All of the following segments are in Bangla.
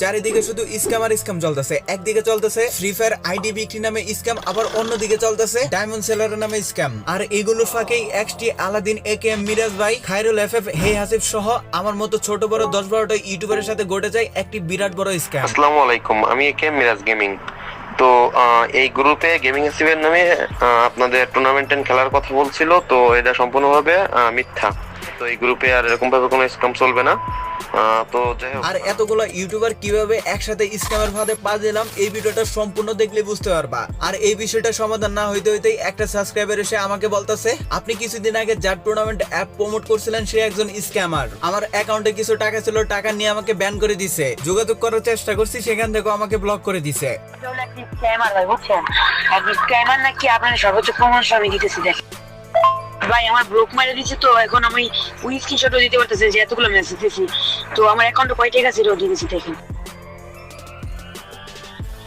চারিদিকে শুধু স্ক্যাম আর স্ক্যাম চলতেছে। একদিকে চলতেছে ফ্রি ফায়ার আইডি বিক্রি নামে স্ক্যাম, আবার অন্যদিকে চলতেছে ডায়মন্ড সেলারের নামে স্ক্যাম। আর এগুলোর ফাঁকেই XT Aladin A K M Miraj ভাই খায়রুল এফ এফ হে হাসিফ সহ আমার মতো ছোট বড় দশ বারোটা ইউটিউবারের সাথে ঘটে যায় একটি বিরাট বড় স্ক্যাম। আসসালামু আলাইকুম, আমি একে মিরাজ গেমিং তো এই গ্রুপে গেমিং এসিভের নামে আপনাদের টুর্নামেন্ট খেলার কথা বলছিল, তো এটা সম্পূর্ণভাবে মিথ্যা। তো এই গ্রুপে আর এরকম ভাবে কোনো স্ক্যাম চলবে না। তো যাই হোক। আর এতগুলো ইউটিউবার কীভাবে একসাথে স্ক্যামের ফাঁদে পা দিলাম এই ভিডিওটা সম্পূর্ণ দেখলে বুঝতে পারবা। আর এই বিষয়টা সমাধান না হইতে হইতেই একটা সাবস্ক্রাইবার এসে আমাকে বলতেছে আপনি কিছুদিন আগে যার টুর্নামেন্ট অ্যাপ প্রমোট করছিলেন সে একজন স্ক্যামার আমার অ্যাকাউন্টে কিছু টাকা ছিল টাকা নিয়ে আমাকে ব্যান করে দিছে। যোগাযোগ করার চেষ্টা করছি সেখান থেকে আমাকে ব্লক করে দিছে। স্ক্যামার ভাই বুঝছেন? স্ক্যামার নাকি আপনার সর্বোচ্চ প্রমাণ দিতেছি দেখেন। ভাই, আমার ব্লক মারে দিচ্ছে তো, এখন আমি ওই স্ক্রিনশটও দিতে পারতেছি যে এতগুলো মেসেজ দিয়েছি তো আমার অ্যাকাউন্টে কয় টাকা ছিল দিয়ে দিয়েছি দেখেন।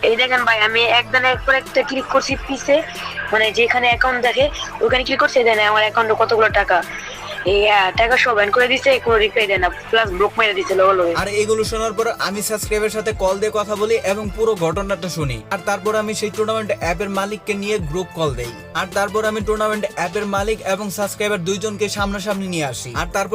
এই দেখেন ভাই, আমি একদম একবার একটা ক্লিক করছি পিসে মানে যেখানে অ্যাকাউন্ট দেখে, ওখানে ক্লিক করছি, দেন আমার অ্যাকাউন্টে কতগুলো টাকা।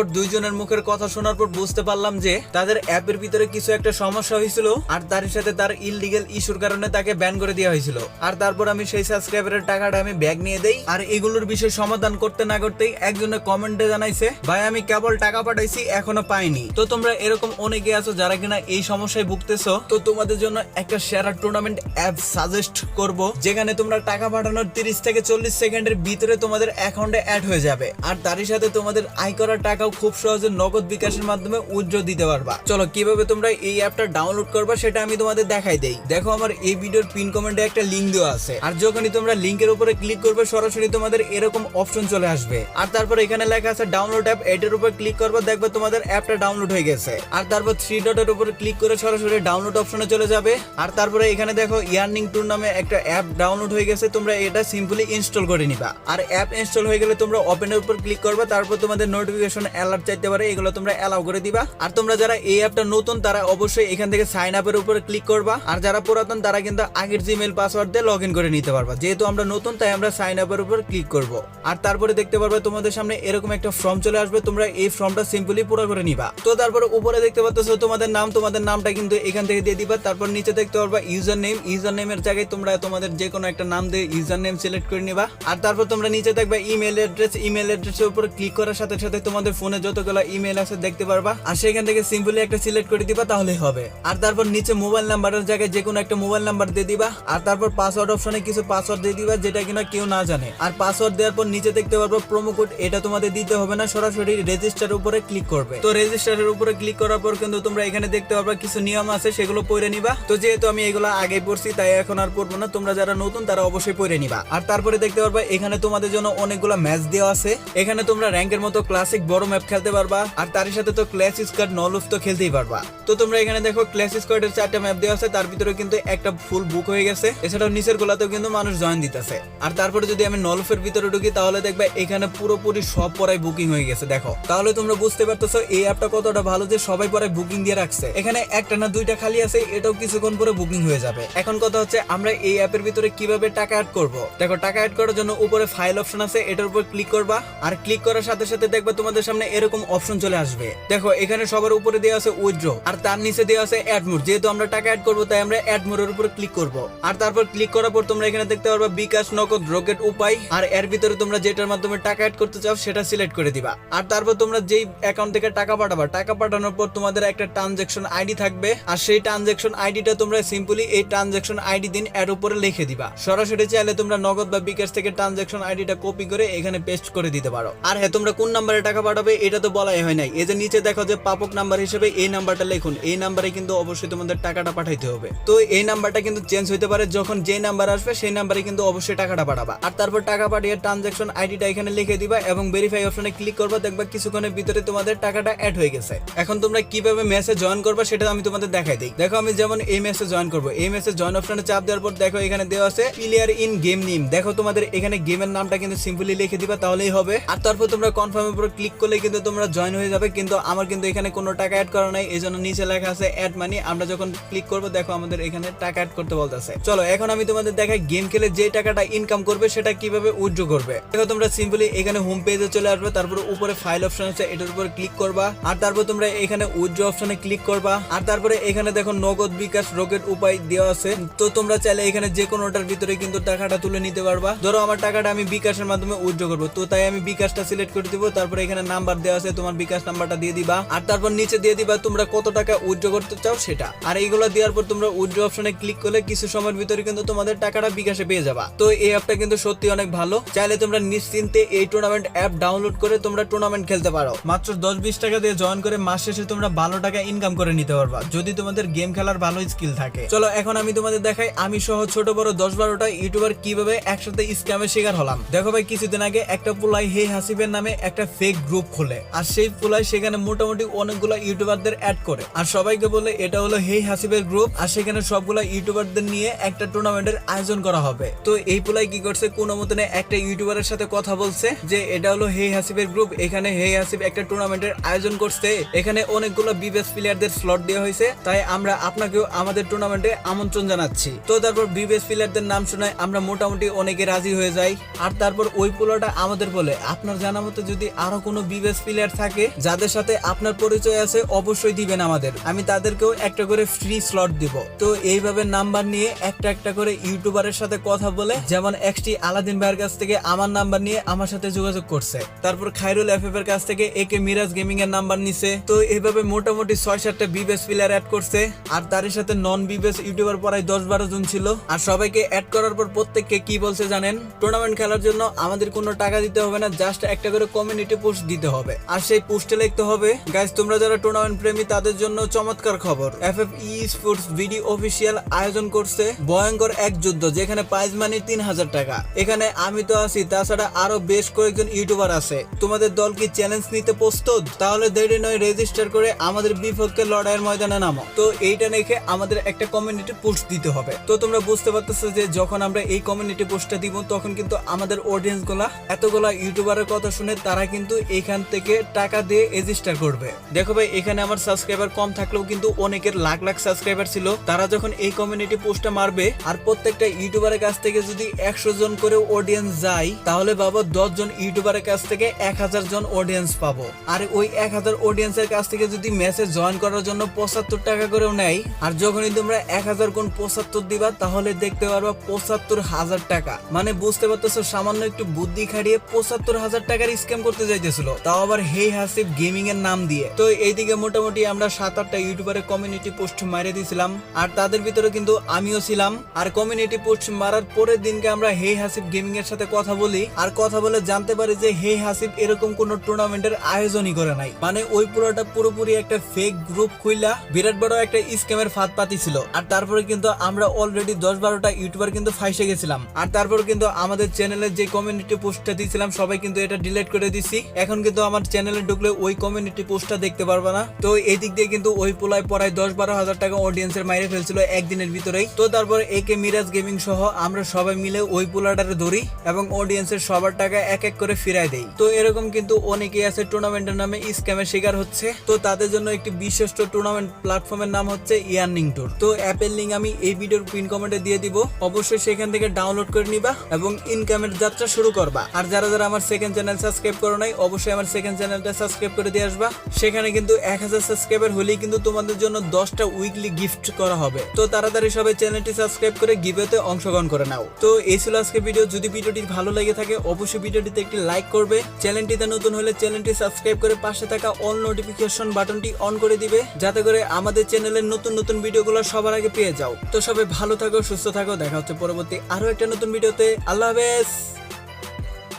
দুইজনের মুখের কথা শোনার পর বুঝতে পারলাম যে, তাদের অ্যাপের ভিতরে কিছু একটা সমস্যা হয়েছিল, আর তার সাথে তার ইললিগেল ইস্যুর কারণে তাকে ব্যান করে দেওয়া হয়েছিল। আর তারপর আমি সেই সাবস্ক্রাইবারের টাকাটা আমি ব্যাগ নিয়ে দেই। আর এগুলোর বিষয় সমাধান করতে না করতেই একজনের কমেন্টে জানাইছে, ভাই, আমি কেবল টাকা পাঠাইছি, এখনও পাইনি। তো তোমরা এরকম অনেকে আছো যারা কিনা এই সমস্যায় ভুগতেছো, তো তোমাদের জন্য একটা শেয়ার টুর্নামেন্ট অ্যাপ সাজেস্ট করব, যেখানে তোমরা টাকা পাঠানোর 30 থেকে চল্লিশ সেকেন্ডের ভিতরে তোমাদের অ্যাকাউন্টে অ্যাড হয়ে যাবে। আর তারই সাথে তোমাদের আয় করা টাকাও খুব সহজে নগদ বিকাশের মাধ্যমে উজ্জ্বল দিতে পারবা। চলো, কীভাবে তোমরা এই অ্যাপটা ডাউনলোড করবা, সেটা আমি তোমাদের দেখাই দেই। দেখো, আমার এই ভিডিওর পিন কমেন্টে একটা লিংক দেওয়া আছে। আর যখনই তোমরা লিংকের উপরে ক্লিক করবে, সরাসরি তোমাদের এরকম অপশন চলে আসবে। আর তারপর এখানে লেখা আছে ডাউনলোড অ্যাপ এটার উপর ক্লিক করবে, দেখবে তোমাদের অ্যাপটা ডাউনলোড হয়ে গেছে। আর তারপর থ্রি ডটের উপর ক্লিক করে সরাসরি ডাউনলোড অপশনে চলে যাবে। আর তারপরে এখানে দেখো ইয়ার্নিং টুর নামে একটা অ্যাপ ডাউনলোড হয়ে গেছে, তোমরা এটা সিম্পলি ইনস্টল করে নিবা। আর অ্যাপ ইনস্টল হয়ে গেলে তোমরা ওপেনের উপর ক্লিক করবে, তারপর তোমাদের নোটিফিকেশন অ্যালার্ট চাইতে পারে, এগুলো তোমরা অ্যালাউ করে দিবা। আর তোমরা যারা এই অ্যাপটা নতুন, তারা অবশ্যই এখান থেকে সাইন আপের উপর ক্লিক করবা। আর যারা পুরাতন, তারা কিন্তু আগের জিমেল পাসওয়ার্ড দিয়ে লগ ইন করে নিতে পারবা। যেহেতু আমরা নতুন, তাই আমরা সাইন আপের উপর ক্লিক করব। আর তারপরে দেখতে পারবে তোমাদের সামনে এরকম একটা ফর্ম চলে আসবে, তোমরা এই ফর্মটা সিম্পলি পুরো করে নিবা। তো তারপরে উপরে দেখতে পাচ্ছ তোমাদের নাম, তোমাদের নামটা কিন্তু এখান থেকে দিয়ে দিবা। তারপর নিচে দেখতে পারবা ইউজার নেম ইউজার নেমের জায়গায় তোমরা তোমাদের যে কোনো একটা নাম দিয়ে ইউজার নেম সিলেক্ট করে নিবা। আর তারপর তোমরা নিচে দেখবা ইমেল অ্যাড্রেস ইমেল অ্যাড্রেসের উপর ক্লিক করার সাথে সাথে তোমাদের ফোনে যতগুলো ইমেল আছে দেখতে পারবা। আর সেখান থেকে সিম্পলি একটা সিলেক্ট করে দিবা, তাহলে হবে। আর তারপর নিচে মোবাইল নাম্বারের জায়গায় যে কোনো একটা মোবাইল নাম্বার দিয়ে দিবা। আর তারপর পাসওয়ার্ড অপশনে কিছু পাসওয়ার্ড দিয়ে দিবা, যেটা কিনা কেউ না জানে। আর পাসওয়ার্ড দেওয়ার পর নিচে দেখতে পারবা প্রোমো কোড এটা তোমাদের দিতে হবে। না, সরাসরি রেজিস্টার উপরে ক্লিক করবে। তো রেজিস্টারের উপরে ক্লিক করার পর কিন্তু তোমরা এখানে দেখতে পারবা কিছু নিয়ম আছে, সেগুলো পড়ে নিবা। তো যেহেতু আমি এগুলো আগে পড়ছি, তাই এখন আর পড়ব না। তোমরা যারা নতুন, তারা অবশ্যই পড়ে নিবা। আর তারপরে দেখতে পারবা, এখানে তোমাদের জন্য অনেকগুলো ম্যাচ দেওয়া আছে। এখানে তোমরা র্যাঙ্কের মতো ক্লাসিক বড় ম্যাপ খেলতে পারবা। আর তার সাথে তো ক্লাস স্কোয়াড নলুফ তো খেলতেই পারবা। তো তোমরা এখানে দেখো ক্লাস স্কোয়াডের চারটা ম্যাপ দেওয়া আছে। তার ভিতরে কিন্তু একটা ফুল বুক হয়ে গেছে। এছাড়াও নিচের গোলাতেও কিন্তু মানুষ জয়েন দিতেছে। আর তারপরে যদি আমি নলফের ভিতরে ঢুকি, তাহলে দেখবে এখানে পুরোপুরি সব পড়াই বুকিং হয়ে গেছে, দেখো। তাহলে তোমরা বুঝতে পারতেছো, এই অ্যাপটা কতটা ভালো যে সবাই পরে বুকিং দিয়ে রাখছে। এখানে একটা না দুইটা খালি আছে, এটাও কিছুক্ষণ পরে বুকিং হয়ে যাবে। এখন কথা হচ্ছে, আমরা এই অ্যাপের ভিতরে কীভাবে টাকা অ্যাড করব? দেখো, টাকা অ্যাড করার জন্য উপরে ফাইল অপশন আছে, এটার উপর ক্লিক করবা। আর ক্লিক করার সাথে সাথে দেখবে তোমাদের সামনে এরকম অপশন চলে আসবে। দেখো, এখানে সবার উপরে দেওয়া আছে উইথড্র আর তার নিচে দেওয়া আছে অ্যাড মোড যেহেতু আমরা টাকা অ্যাড করব, তাই আমরা অ্যাড মোডের উপর ক্লিক করব। আর তারপর ক্লিক করার পর তোমরা এখানে দেখতে পারবা বিকাশ নগদ রকেট উপায়। আর এর ভিতরে তোমরা যেটার মাধ্যমে টাকা অ্যাড করতে চাও, সেটা সিলেক্ট করে দিবা। আর তারপর তোমরা যেই অ্যাকাউন্ট থেকে টাকা পাঠাবা, টাকা পাঠানোর পর তোমাদের একটা ট্রানজেকশন আইডি থাকবে। আর সেই ট্রানজেকশন আইডিটা তোমরা সিম্পলি এই ট্রানজেকশন আইডি দিন এর উপরে লিখে দিবা। সরাসরি চাইলে তোমরা নগদ বা বিকাশ থেকে ট্রানজেকশন আইডিটা কপি করে এখানে পেস্ট করে দিতে পারো। আর হ্যাঁ তোমরা কোন নাম্বারে টাকা পাঠাবে এটা তো বলাই হয় নাই। এই যে নিচে দেখো যে পাপক নাম্বার হিসেবে এই নাম্বারটা লিখুন। এই নাম্বারে কিন্তু অবশ্যই তোমাদের টাকাটা পাঠাইতে হবে। তো এই নাম্বারটা কিন্তু চেঞ্জ হইতে পারে যখন যে নাম্বার আসবে সেই নাম্বারে কিন্তু অবশ্যই টাকাটা পাঠাবা। আর তারপর টাকা পাঠিয়ে ট্রানজেকশন আইডিটা এখানে লিখে দিবা এবং ভেরিফাই অপশনে অপশনে ক্লিক করবা, দেখবা কিছুক্ষণের ভিতরে তোমাদের টাকাটা অ্যাড হয়ে গেছে। এখন তোমরা কীভাবে ম্যাচে জয়েন করবা সেটা আমি তোমাদের দেখাই দিই। দেখো, আমি যেমন এই ম্যাচে জয়েন করব, এই ম্যাচে জয়েন অপশনে চাপ দেওয়ার পর দেখো এখানে দেওয়া আছে প্লেয়ার ইন গেম নেম দেখো তোমাদের এখানে গেমের নামটা কিন্তু সিম্পলি লিখে দিবা, তাহলেই হবে। আর তারপর তোমরা কনফার্মের উপর ক্লিক করলে কিন্তু তোমরা জয়েন হয়ে যাবে, কিন্তু আমার কিন্তু এখানে কোনো টাকা অ্যাড করা নাই এই জন্য নিচে লেখা আছে অ্যাড মানি আমরা যখন ক্লিক করব, দেখো আমাদের এখানে টাকা অ্যাড করতে বলতেছে। চলো, এখন আমি তোমাদের দেখাই গেম খেলে যে টাকাটা ইনকাম করবে, সেটা কীভাবে উইথড্র করবে। দেখো তোমরা সিম্পলি এখানে হোম পেজে চলে আসবে তারপর উপরে ফাইল অপশন আছে, এটার উপর ক্লিক করবা। আর তারপর তোমরা এখানে উইথড্র অপশনে ক্লিক করবা। আর তারপরে এখানে দেখো নগদ বিকাশ রকেট উপায় দেওয়া আছে। তো তোমরা চাইলে এখানে যে কোনোটার ভিতরে কিন্তু টাকাটা তুলে নিতে পারবা। ধরো আমার টাকাটা আমি বিকাশের মাধ্যমে উইথড্র করব, তো তাই আমি বিকাশটা সিলেক্ট করে দিব। তারপরে এখানে নাম্বার দেওয়া আছে, তোমার বিকাশ নাম্বারটা দিয়ে দিবা। আর তারপর নিচে দিয়ে দিবা তোমরা কত টাকা উইথড্র করতে চাও সেটা। আর এইগুলো দেওয়ার পর তোমরা উইথড্র অপশনে ক্লিক করলে কিছু সময়ের ভিতরে কিন্তু তোমাদের টাকাটা বিকাশে পেয়ে যাবা। তো এই অ্যাপটা কিন্তু সত্যি অনেক ভালো। চাইলে তোমরা নিশ্চিন্তে এই টুর্নামেন্ট অ্যাপ ডাউনলোড করে তোমরা টুর্নামেন্ট খেলতে পারো। মাত্র দশ বিশ টাকা দিয়ে জয়েন করে মাস শেষে তোমরা ভালো টাকা ইনকাম করে নিতে পারবা, যদি তোমাদের গেম খেলার ভালো স্কিল থাকে। চলো, এখন আমি তোমাদের দেখাই, আমি সহ ছোট, বড় দশ বারোটা ইউটিউবার কীভাবে একসাথে স্ক্যামের শিকার হলাম। দেখো ভাই, কিছুদিন আগে একটা পুলাই হে হাসিবের নামে একটা ফেক গ্রুপ খোলে, আর সেই পুলাই সেখানে মোটামুটি অনেকগুলো ইউটিউবারদের অ্যাড করে। আর সবাইকে বলে, এটা হলো হে হাসিবের গ্রুপ আর সেখানে সবগুলা ইউটিউবারদের নিয়ে একটা টুর্নামেন্টের আয়োজন করা হবে। তো এই পুলাই কি করছে, কোনো মতনে একটা ইউটিউবারের সাথে কথা বলছে যে, এটা হলো হে হাসিবের গ্রুপ এখানে হেই হাসিব একটা টুর্নামেন্টের আয়োজন করছে এখানে অনেকগুলো বিবেস প্লেয়ারদের স্লট দেওয়া হয়েছে তাই আমরা আপনাকেও আমাদের টুর্নামেন্টে আমন্ত্রণ জানাচ্ছি তো তারপর বিবেস প্লেয়ারদের নাম শোনায় আমরা মোটামুটি অনেকে রাজি হয়ে যাই আর তারপর ওই পোলাটা আমাদের বলে আপনার জানা মতো যদি আরও কোনো বিবেস প্লেয়ার থাকে যাদের সাথে আপনার পরিচয় আছে অবশ্যই দিবেন আমাদের আমি তাদেরকেও একটা করে ফ্রি স্লট দিব তো এইভাবে নাম্বার নিয়ে একটা একটা করে ইউটিউবারের সাথে কথা বলে যেমন একটি আলাদিন ভাইয়ের কাছ থেকে আমার নাম্বার নিয়ে আমার সাথে যোগাযোগ করছে তারপর খাইরুল এফ এর কাছ থেকে একে মিরাজ গেমিং এর নাম্বার নিছে। তো এইভাবে মোটামুটি ছয় সাতটা বিবেস প্লেয়ার অ্যাড করছে। আর তারই সাথে নন বিবেস ইউটিউবার প্রায় দশ বারো জন ছিল। আর সবাইকে অ্যাড করার পর প্রত্যেককে কি বলছে জানেন? টুর্নামেন্ট খেলার জন্য আমাদের কোনো টাকা দিতে হবে না জাস্ট একটা করে কমিউনিটি পোস্ট দিতে হবে। আর সেই পোস্টে লিখতে হবে গাইজ তোমরা যারা টুর্নামেন্ট প্রেমী, তাদের জন্য চমৎকার খবর। এফ এফ ই স্পোর্টস ভিডি অফিসিয়াল আয়োজন করছে ভয়ঙ্কর এক যুদ্ধ, যেখানে প্রাইজ মানি তিন হাজার টাকা। এখানে আমি তো আছি, তাছাড়া আরও বেশ কয়েকজন ইউটিউবার আছে। তোমাদের দল কি চ্যালেঞ্জ নিতে প্রস্তুত? তাহলে দেরি নয় রেজিস্টার করে আমাদের বিপক্ষে লড়াইয়ের ময়দানে নামো। তো এইটা দেখে আমাদের একটা কমিউনিটি পোস্ট দিতে হবে। তো তোমরা বুঝতে পারতেছো যে যখন আমরা এই কমিউনিটি পোস্টটা দিব, তখন কিন্তু আমাদের অডিয়েন্সগুলা, এতগুলা ইউটিউবারের কথা শুনে তারা কিন্তু এখান থেকে টাকা দিয়ে রেজিস্টার করবে। দেখো ভাই, এখানে আমার সাবস্ক্রাইবার কম থাকলেও কিন্তু অনেকের লাখ লাখ সাবস্ক্রাইবার ছিল। তারা যখন এই কমিউনিটি পোস্টটা মারবে, আর প্রত্যেকটা ইউটিউবারের কাছ থেকে যদি একশো জন করে অডিয়েন্স যায়, তাহলে বাবা দশ জন ইউটিউবারের কাছ থেকে এক হাজার জন অডিয়েন্স পাবো। আর ওই এক হাজার অডিয়েন্সের কাছ থেকে যদি মেসেজ জয়েন করার জন্য পঁচাত্তর টাকা করেও নেয় আর যখনই তোমরা এক হাজার কোন পঁচাত্তর দিবা, তাহলে দেখতে পারবা পঁচাত্তর হাজার টাকা। মানে বুঝতে পারতেছো, সামান্য একটু বুদ্ধি খাটিয়ে পঁচাত্তর হাজার টাকার স্ক্যাম করতে যাইতেছিল। তাও আবার হেই হাসিব গেমিং এর নাম দিয়ে। তো এইদিকে মোটামুটি আমরা সাত আটটা ইউটিউবারের কমিউনিটি পোস্ট মারিয়ে দিয়েছিলাম আর তাদের ভিতরে কিন্তু আমিও ছিলাম। আর কমিউনিটি পোস্ট মারার পরের দিনকে আমরা হেই হাসিফ গেমিং এর সাথে কথা বলি। আর কথা বলে জানতে পারি যে হেই হাসিব এরকম কোন টুর্নামেন্টের আয়োজনই করে নাই। মানে ওই পুরোটা পুরোপুরি একটা ফেক গ্রুপ খুইলা বিরাট বড় একটা স্ক্যামের ফাঁদ পাতি ছিল। আর তারপরে কিন্তু আমরা অলরেডি দশ বারোটা ইউটিউবার কিন্তু ফাইসে গেছিলাম। আর তারপর কিন্তু আমাদের চ্যানেলের যে কমিউনিটি পোস্টটা দিয়েছিলাম, সবাই কিন্তু এটা ডিলিট করে দিছি। এখন কিন্তু আমার চ্যানেলে ঢুকলে ওই কমিউনিটি পোস্টটা দেখতে পারবা না। তো এই দিক দিয়ে কিন্তু ওই পোলায় পড়ায় দশ বারো হাজার টাকা অডিয়েন্সের মাইরে ফেলছিল একদিনের ভিতরেই। তো তারপর একে মিরাজ গেমিং সহ আমরা সবাই মিলে ওই পোলাটারে ধরি এবং অডিয়েন্সের সবার টাকা এক এক করে ফিরাই দেই। তো এরকম কিন্তু অনেকেই আছে টুর্নামেন্টের নামে স্ক্যামের শিকার হচ্ছে। তো তাদের জন্য একটি বিশিষ্ট টুর্নামেন্ট প্ল্যাটফর্মের নাম হচ্ছে ইয়ার্নিং টুর। তো অ্যাপের লিঙ্ক আমি এই ভিডিওর পিন কমেন্টে দিয়ে দিব। অবশ্যই সেখান থেকে ডাউনলোড করে নিবা এবং ইনকামের যাত্রা শুরু করবা। আর যারা যারা আমার সেকেন্ড চ্যানেল সাবস্ক্রাইব করো নাই, অবশ্যই আমার সেকেন্ড চ্যানেলটা সাবস্ক্রাইব করে দিয়ে আসবা। সেখানে কিন্তু এক হাজার সাবস্ক্রাইবার হলেই কিন্তু তোমাদের জন্য দশটা উইকলি গিফট করা হবে। তো তাড়াতাড়ি সবাই চ্যানেলটি সাবস্ক্রাইব করে গিভেতে অংশগ্রহণ করে নাও। তো এই ছিল আজকে ভিডিও যদি ভিডিওটি ভালো লেগে থাকে, অবশ্যই ভিডিওটিতে একটি লাইক করবে। চ্যানেলটিতে নতুন হলে চ্যানেলটি সাবস্ক্রাইব করে পাশে থাকা অল নোটিফিকেশন বাটনটি অন করে দিবে, যাতে করে আমাদের চ্যানেলের নতুন নতুন ভিডিওগুলো সবার আগে পেয়ে যাও। তো সবাই ভালো থাকো, সুস্থ থাকো, দেখা হচ্ছে পরবর্তী আরও একটা নতুন ভিডিওতে। আল্লাহ হাফেজ!